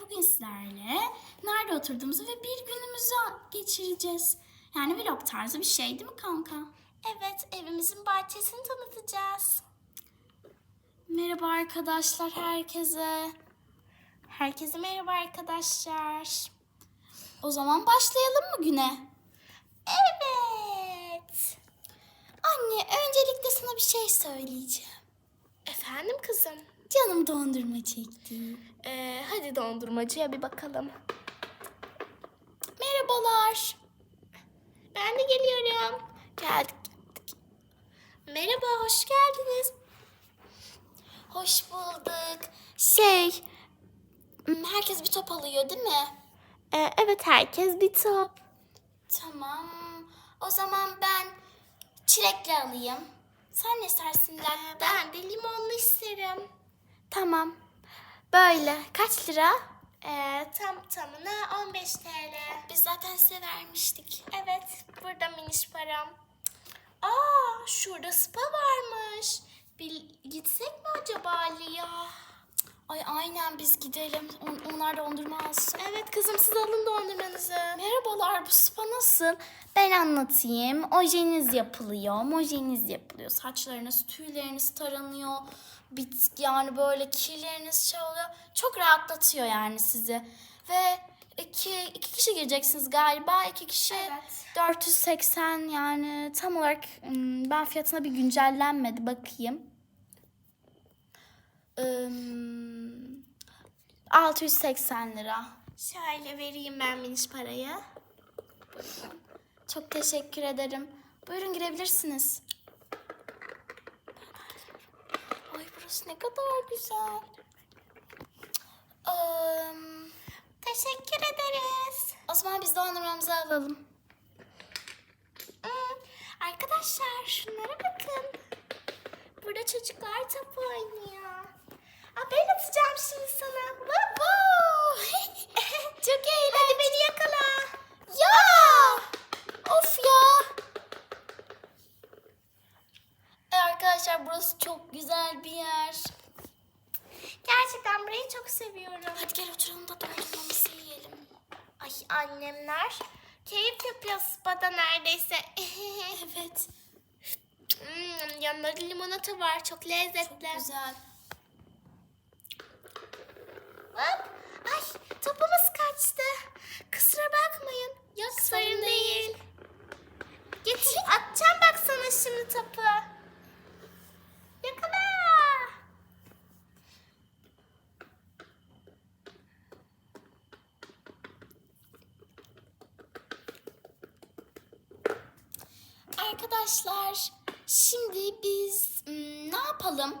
bugün sizlerle nerede oturduğumuzu ve bir günümüzü geçireceğiz. Yani vlog tarzı bir şey değil mi kanka? Evet, evimizin bahçesini tanıtacağız. Merhaba arkadaşlar herkese. Herkese merhaba arkadaşlar. O zaman başlayalım mı güne? Evet. Anne öncelikle sana bir şey söyleyeceğim. Efendim kızım. Canım dondurma çekti. Ee, hadi dondurmacıya bir bakalım. Merhabalar. Ben de geliyorum. Geldik. geldik. Merhaba, hoş geldiniz. Hoş bulduk. Şey, herkes bir top alıyor değil mi? Ee, evet, herkes bir top. Tamam. O zaman ben çilekli alayım. Sen ne istersin latte? Ben de limonlu isterim. Tamam. Böyle. Kaç lira? Ee, tam tamına 15 TL. Biz zaten size vermiştik. Evet, burada miniş param. Aa, şurada spa varmış. Bir gitsek mi acaba Lia? Ay aynen biz gidelim. On- onlar dondurma alsın. Evet kızım siz alın dondurmanızı. Merhabalar bu spa nasıl? Ben anlatayım. Ojeniz yapılıyor. Mojeniz yapılıyor. Saçlarınız, tüyleriniz taranıyor. Bit yani böyle kirleriniz şey oluyor. Çok rahatlatıyor yani sizi. Ve iki, iki kişi gireceksiniz galiba. İki kişi Evet. 480 yani tam olarak ben fiyatına bir güncellenmedi bakayım. Im, 680 lira. Şöyle vereyim ben miniş parayı. Çok teşekkür ederim. Buyurun girebilirsiniz. Ay burası ne kadar güzel. Eee, Teşekkür ederiz. o zaman biz dondurmamızı alalım. Hmm, Arkadaşlar şunlara bakın. Burada çocuklar top oynuyor. Aa, ben atacağım şimdi sana. Wow. Çok eğlenceli. Hadi beni yakala. Ya! Of ya! E arkadaşlar burası çok güzel bir yer. Gerçekten burayı çok seviyorum. Hadi gel oturalım da dondurmamızı yiyelim. Ay annemler keyif yapıyor spada neredeyse. Evet. Hmm, yanında limonata var çok lezzetli. Güzel. Hop. Ay topumuz kaçtı. Arkadaşlar şimdi biz hmm, ne yapalım?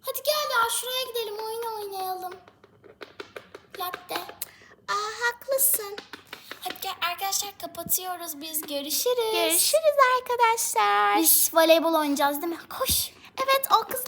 Hadi gel ya şuraya gidelim oyun oynayalım. Latte. Aa haklısın. Hadi gel arkadaşlar kapatıyoruz biz görüşürüz. Görüşürüz arkadaşlar. Biz voleybol oynayacağız değil mi? Koş. Evet o kız